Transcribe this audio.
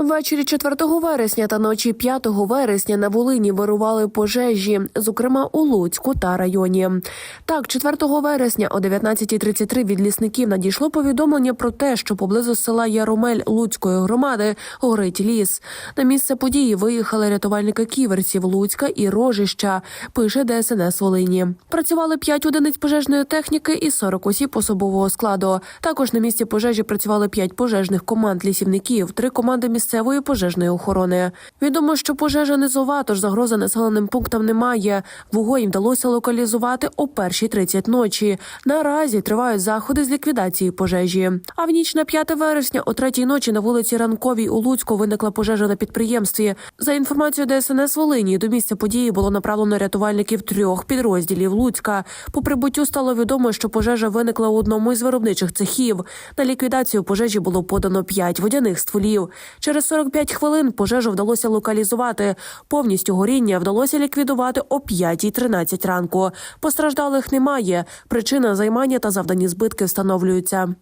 Ввечері 4 вересня та ночі 5 вересня на Волині вирували пожежі, зокрема у Луцьку та районі. Так, 4 вересня о 19.33 від лісників надійшло повідомлення про те, що поблизу села Яромель Луцької громади горить ліс. На місце події виїхали рятувальники ківерців Луцька і Рожища. Пише ДСНС Волині. Працювали 5 одиниць пожежної техніки і 40 осіб особового складу. Також на місці пожежі працювали 5 пожежних команд лісівників, 3 команди місцевої пожежної охорони. Відомо, що пожежа низова, тож загрози населеним пунктам немає. Вогонь вдалося локалізувати о першій 30 ночі. Наразі тривають заходи з ліквідації пожежі. А в ніч на 5 вересня о третій ночі на вулиці Ранковій у Луцьку виникла пожежа на підприємстві. За інформацією ДСНС Волині, до місця події було направлено рятувальників трьох підрозділів Луцька. По прибуттю стало відомо, що пожежа виникла у одному із виробничих цехів. На ліквідацію пожежі було подано 5 водяних стволів. Через 45 хвилин пожежу вдалося локалізувати. Повністю горіння вдалося ліквідувати о 5.13 ранку. Постраждалих немає. Причина займання та завдані збитки встановлюються.